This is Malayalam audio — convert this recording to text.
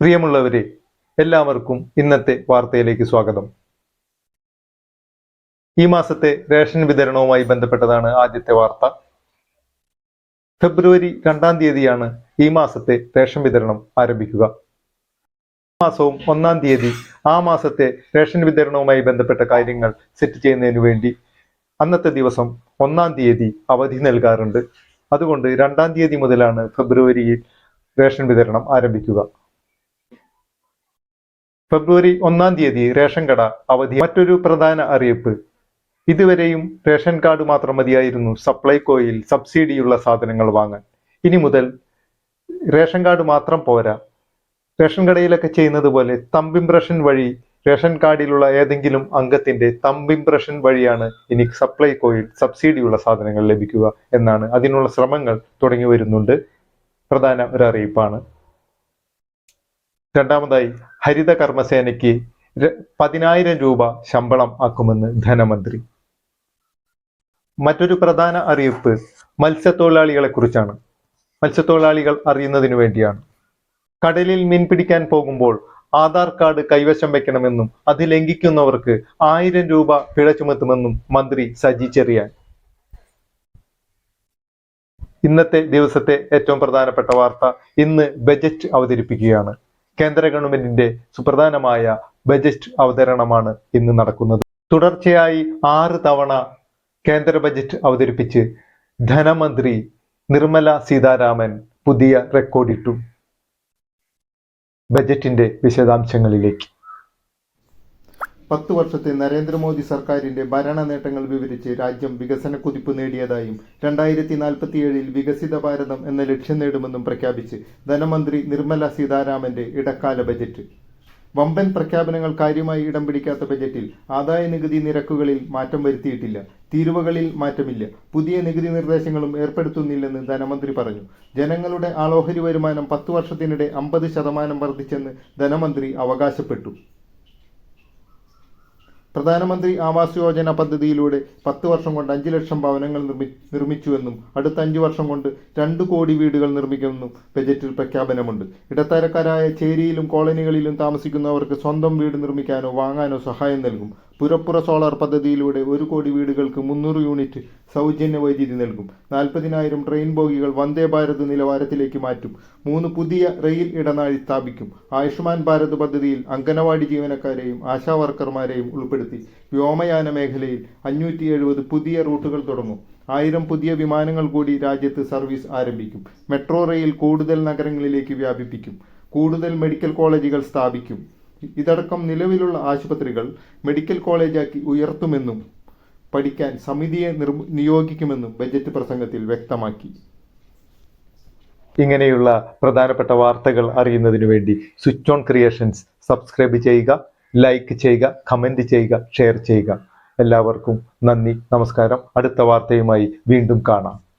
പ്രിയമുള്ളവരെ എല്ലാവർക്കും ഇന്നത്തെ വാർത്തയിലേക്ക് സ്വാഗതം. ഈ മാസത്തെ റേഷൻ വിതരണവുമായി ബന്ധപ്പെട്ടതാണ് ആദ്യത്തെ വാർത്ത. ഫെബ്രുവരി രണ്ടാം തീയതിയാണ് ഈ മാസത്തെ റേഷൻ വിതരണം ആരംഭിക്കുക. മാസവും ഒന്നാം തീയതി ആ മാസത്തെ റേഷൻ വിതരണവുമായി ബന്ധപ്പെട്ട കാര്യങ്ങൾ സെറ്റ് ചെയ്യുന്നതിന് വേണ്ടി അന്നത്തെ ദിവസം ഒന്നാം തീയതി അവധി നൽകാറുണ്ട്. അതുകൊണ്ട് രണ്ടാം തീയതി മുതലാണ് ഫെബ്രുവരിയിൽ റേഷൻ വിതരണം ആരംഭിക്കുക. ഫെബ്രുവരി ഒന്നാം തീയതി റേഷൻ കട അവധി. മറ്റൊരു പ്രധാന അറിയിപ്പ്. ഇതുവരെയും റേഷൻ കാർഡ് മാത്രം മതിയായിരുന്നു. സപ്ലൈകോയിൽ സബ്സിഡിയുള്ള സാധനങ്ങൾ വാങ്ങാൻ. ഇനി മുതൽ റേഷൻ കാർഡ് മാത്രം പോരാ. റേഷൻ കടയിലൊക്കെ ചെയ്യുന്നത് പോലെ തമ്പ് ഇംപ്രഷൻ വഴി റേഷൻ കാർഡിലുള്ള ഏതെങ്കിലും അംഗത്തിന്റെ തമ്പ് ഇംപ്രഷൻ വഴിയാണ് ഇനി സപ്ലൈകോയിൽ സബ്സിഡിയുള്ള സാധനങ്ങൾ ലഭിക്കുക എന്നാണ്. അതിനുള്ള ശ്രമങ്ങൾ തുടങ്ങി വരുന്നുണ്ട്. പ്രധാന ഒരു അറിയിപ്പാണ്. രണ്ടാമതായി ഹരിത കർമ്മസേനയ്ക്ക് പതിനായിരം രൂപ ശമ്പളം ആക്കുമെന്ന് ധനമന്ത്രി. മറ്റൊരു പ്രധാന അറിയിപ്പ് മത്സ്യത്തൊഴിലാളികളെ കുറിച്ചാണ് മത്സ്യത്തൊഴിലാളികൾ അറിയുന്നതിനു വേണ്ടിയാണ്. കടലിൽ മീൻ പിടിക്കാൻ പോകുമ്പോൾ ആധാർ കാർഡ് കൈവശം വെക്കണമെന്നും അത് ലംഘിക്കുന്നവർക്ക് ആയിരം രൂപ പിഴ ചുമത്തുമെന്നും മന്ത്രി സജി ചെറിയാൻ. ഇന്നത്തെ ദിവസത്തെ ഏറ്റവും പ്രധാനപ്പെട്ട വാർത്ത ഇന്ന് ബജറ്റ് അവതരിപ്പിക്കുകയാണ്. കേന്ദ്ര ഗവൺമെന്റിന്റെ സുപ്രധാനമായ ബജറ്റ് അവതരണമാണ് ഇന്ന് നടക്കുന്നത്. തുടർച്ചയായി ആറ് തവണ കേന്ദ്ര ബജറ്റ് അവതരിപ്പിച്ച് ധനമന്ത്രി നിർമ്മല സീതാരാമൻ പുതിയ റെക്കോർഡിട്ടു. ബജറ്റിന്റെ വിശദാംശങ്ങളിലേക്ക്. പത്ത് വർഷത്തെ നരേന്ദ്രമോദി സർക്കാരിന്റെ ഭരണ നേട്ടങ്ങൾ വിവരിച്ച് രാജ്യം വികസന കുതിപ്പ് നേടിയതായും രണ്ടായിരത്തി നാൽപ്പത്തിയേഴിൽ വികസിത ഭാരതം എന്ന ലക്ഷ്യം നേടുമെന്നും പ്രഖ്യാപിച്ച് ധനമന്ത്രി നിർമ്മല സീതാരാമന്റെ ഇടക്കാല ബജറ്റ്. വമ്പൻ പ്രഖ്യാപനങ്ങൾ കാര്യമായി ഇടം പിടിക്കാത്ത ബജറ്റിൽ ആദായ നികുതി നിരക്കുകളിൽ മാറ്റം വരുത്തിയിട്ടില്ല. തീരുവകളിൽ മാറ്റമില്ല. പുതിയ നികുതി നിർദ്ദേശങ്ങളും ഏർപ്പെടുത്തുന്നില്ലെന്ന് ധനമന്ത്രി പറഞ്ഞു. ജനങ്ങളുടെ ആളോഹരി വരുമാനം പത്തു വർഷത്തിനിടെ അമ്പത് ശതമാനം വർദ്ധിച്ചെന്ന് ധനമന്ത്രി അവകാശപ്പെട്ടു. പ്രധാനമന്ത്രി ആവാസ് യോജന പദ്ധതിയിലൂടെ പത്ത് വർഷം കൊണ്ട് അഞ്ച് ലക്ഷം ഭവനങ്ങൾ നിർമ്മി നിർമ്മിച്ചുവെന്നും അടുത്ത അഞ്ച് വർഷം കൊണ്ട് രണ്ട് കോടി വീടുകൾ നിർമ്മിക്കുമെന്നും ബജറ്റിൽ പ്രഖ്യാപനമുണ്ട്. ഇടത്തരക്കാരായ ചേരിയിലും കോളനികളിലും താമസിക്കുന്നവർക്ക് സ്വന്തം വീട് നിർമ്മിക്കാനോ വാങ്ങാനോ സഹായം നൽകും. പുരപ്പുറ സോളാർ പദ്ധതിയിലൂടെ ഒരു കോടി വീടുകൾക്ക് മുന്നൂറ് യൂണിറ്റ് സൗജന്യ വൈദ്യുതി നൽകും. നാൽപ്പതിനായിരം ട്രെയിൻ ബോഗികൾ വന്ദേ ഭാരത് നിലവാരത്തിലേക്ക് മാറ്റും. മൂന്ന് പുതിയ റെയിൽ ഇടനാഴി സ്ഥാപിക്കും. ആയുഷ്മാൻ ഭാരത് പദ്ധതിയിൽ അംഗനവാടി ജീവനക്കാരെയും ആശാ വർക്കർമാരെയും ഉൾപ്പെടുത്തി. വ്യോമയാന മേഖലയിൽ അഞ്ഞൂറ്റി എഴുപത് പുതിയ റൂട്ടുകൾ തുടങ്ങും. ആയിരം പുതിയ വിമാനങ്ങൾ കൂടി രാജ്യത്ത് സർവീസ് ആരംഭിക്കും. മെട്രോ റെയിൽ കൂടുതൽ നഗരങ്ങളിലേക്ക് വ്യാപിപ്പിക്കും. കൂടുതൽ മെഡിക്കൽ കോളേജുകൾ സ്ഥാപിക്കും. ഇതടക്കം നിലവിലുള്ള ആശുപത്രികൾ മെഡിക്കൽ കോളേജാക്കി ഉയർത്തുമെന്നും പഠിക്കാൻ സമിതിയെ നിർ നിയോഗിക്കുമെന്നും ബജറ്റ് പ്രസംഗത്തിൽ വ്യക്തമാക്കി. ഇങ്ങനെയുള്ള പ്രധാനപ്പെട്ട വാർത്തകൾ അറിയുന്നതിനു വേണ്ടി സ്വിച്ച് ഓൺ ക്രിയേഷൻസ് സബ്സ്ക്രൈബ് ചെയ്യുക ലൈക്ക് ചെയ്യുക കമന്റ് ചെയ്യുക ഷെയർ ചെയ്യുക. എല്ലാവർക്കും നന്ദി നമസ്കാരം. അടുത്ത വാർത്തയുമായി വീണ്ടും കാണാം.